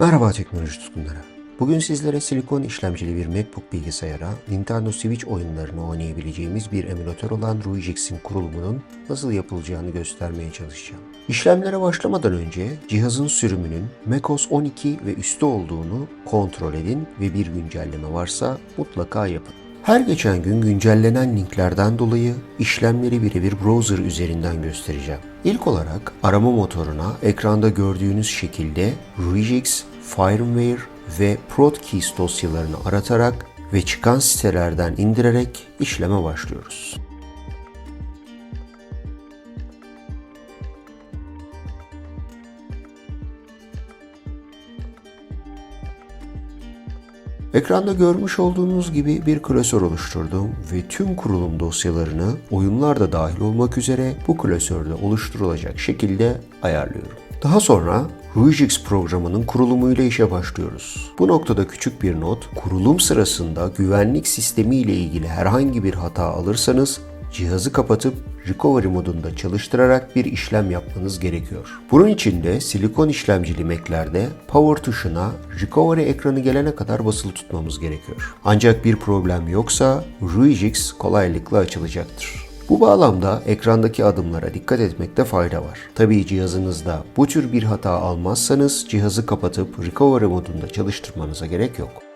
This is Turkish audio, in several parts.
Merhaba teknoloji tutkunları. Bugün sizlere silikon işlemcili bir MacBook bilgisayara Nintendo Switch oyunlarını oynayabileceğimiz bir emülatör olan Ruijix'in kurulumunun nasıl yapılacağını göstermeye çalışacağım. İşlemlere başlamadan önce cihazın sürümünün macOS 12 ve üstü olduğunu kontrol edin ve bir güncelleme varsa mutlaka yapın. Her geçen gün güncellenen linklerden dolayı işlemleri birebir browser üzerinden göstereceğim. İlk olarak arama motoruna ekranda gördüğünüz şekilde Regix, Firmware ve Protkeys dosyalarını aratarak ve çıkan sitelerden indirerek işleme başlıyoruz. Ekranda görmüş olduğunuz gibi bir klasör oluşturdum ve tüm kurulum dosyalarını oyunlar da dahil olmak üzere bu klasörde oluşturulacak şekilde ayarlıyorum. Daha sonra Ruijix programının kurulumuyla işe başlıyoruz. Bu noktada küçük bir not, kurulum sırasında güvenlik sistemi ile ilgili herhangi bir hata alırsanız cihazı kapatıp recovery modunda çalıştırarak bir işlem yapmanız gerekiyor. Bunun için de silikon işlemcili Mac'lerde power tuşuna recovery ekranı gelene kadar basılı tutmamız gerekiyor. Ancak bir problem yoksa Ruijix kolaylıkla açılacaktır. Bu bağlamda ekrandaki adımlara dikkat etmekte fayda var. Tabii cihazınızda bu tür bir hata almazsanız cihazı kapatıp recovery modunda çalıştırmanıza gerek yok.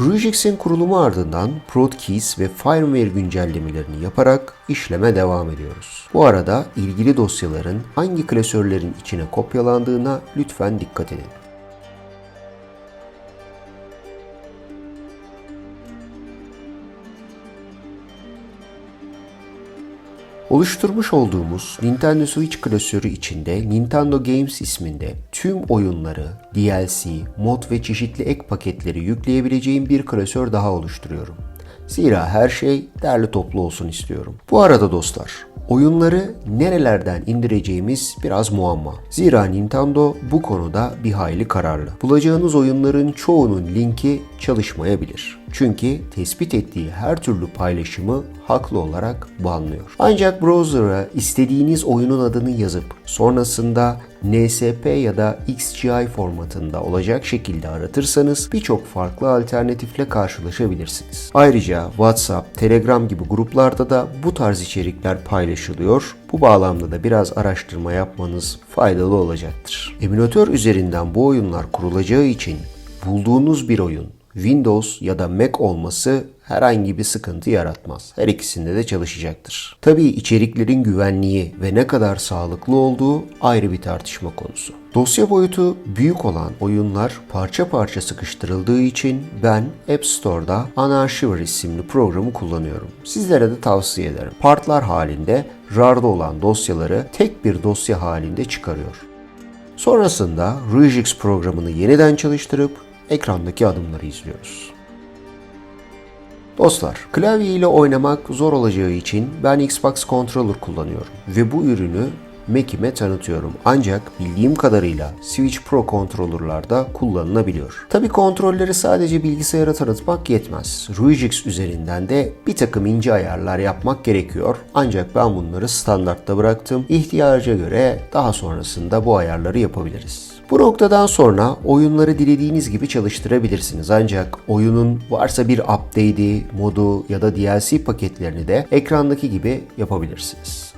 Ruijix'in kurulumu ardından Protkeys ve firmware güncellemelerini yaparak işleme devam ediyoruz. Bu arada ilgili dosyaların hangi klasörlerin içine kopyalandığına lütfen dikkat edin. Oluşturmuş olduğumuz Nintendo Switch klasörü içinde Nintendo Games isminde tüm oyunları, DLC, mod ve çeşitli ek paketleri yükleyebileceğim bir klasör daha oluşturuyorum. Zira her şey derli toplu olsun istiyorum. Bu arada dostlar, oyunları nerelerden indireceğimiz biraz muamma. Zira Nintendo bu konuda bir hayli kararlı. Bulacağınız oyunların çoğunun linki çalışmayabilir. Çünkü tespit ettiği her türlü paylaşımı haklı olarak banlıyor. Ancak browser'a istediğiniz oyunun adını yazıp sonrasında NSP ya da XGI formatında olacak şekilde aratırsanız birçok farklı alternatifle karşılaşabilirsiniz. Ayrıca WhatsApp, Telegram gibi gruplarda da bu tarz içerikler paylaşılıyor. Bu bağlamda da biraz araştırma yapmanız faydalı olacaktır. Emülatör üzerinden bu oyunlar kurulacağı için bulduğunuz bir oyun Windows ya da Mac olması herhangi bir sıkıntı yaratmaz. Her ikisinde de çalışacaktır. Tabii içeriklerin güvenliği ve ne kadar sağlıklı olduğu ayrı bir tartışma konusu. Dosya boyutu büyük olan oyunlar parça parça sıkıştırıldığı için ben App Store'da Unarchiver isimli programı kullanıyorum. Sizlere de tavsiye ederim. Partlar halinde RAR'da olan dosyaları tek bir dosya halinde çıkarıyor. Sonrasında Regix programını yeniden çalıştırıp ekrandaki adımları izliyoruz. Dostlar, klavye ile oynamak zor olacağı için ben Xbox Controller kullanıyorum ve bu ürünü Mac'ime tanıtıyorum. Ancak bildiğim kadarıyla Switch Pro kontrolörlerde kullanılabiliyor. Tabi kontrolleri sadece bilgisayara tanıtmak yetmez. Ruijix üzerinden de bir takım ince ayarlar yapmak gerekiyor. Ancak ben bunları standartta bıraktım. İhtiyaca göre daha sonrasında bu ayarları yapabiliriz. Bu noktadan sonra oyunları dilediğiniz gibi çalıştırabilirsiniz. Ancak oyunun varsa bir update'i, modu ya da DLC paketlerini de ekrandaki gibi yapabilirsiniz.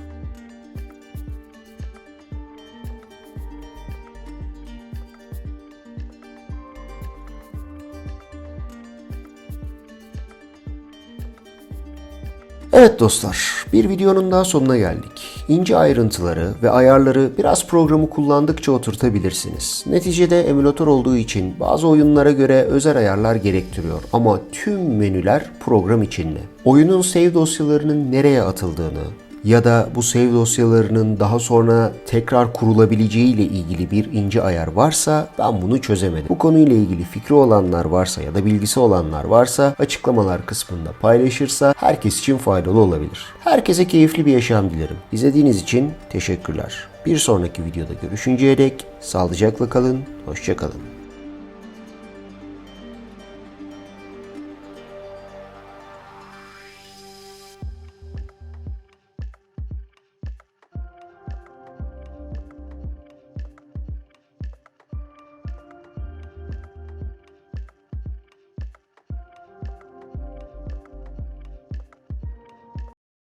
Evet dostlar, bir videonun daha sonuna geldik. İnce ayrıntıları ve ayarları biraz programı kullandıkça oturtabilirsiniz. Neticede emülatör olduğu için bazı oyunlara göre özel ayarlar gerektiriyor ama tüm menüler program içinde. Oyunun save dosyalarının nereye atıldığını, ya da bu save dosyalarının daha sonra tekrar kurulabileceği ile ilgili bir ince ayar varsa ben bunu çözemedim. Bu konuyla ilgili fikri olanlar varsa ya da bilgisi olanlar varsa açıklamalar kısmında paylaşırsa herkes için faydalı olabilir. Herkese keyifli bir yaşam dilerim. İzlediğiniz için teşekkürler. Bir sonraki videoda görüşünceye dek sağlıcakla kalın, hoşçakalın.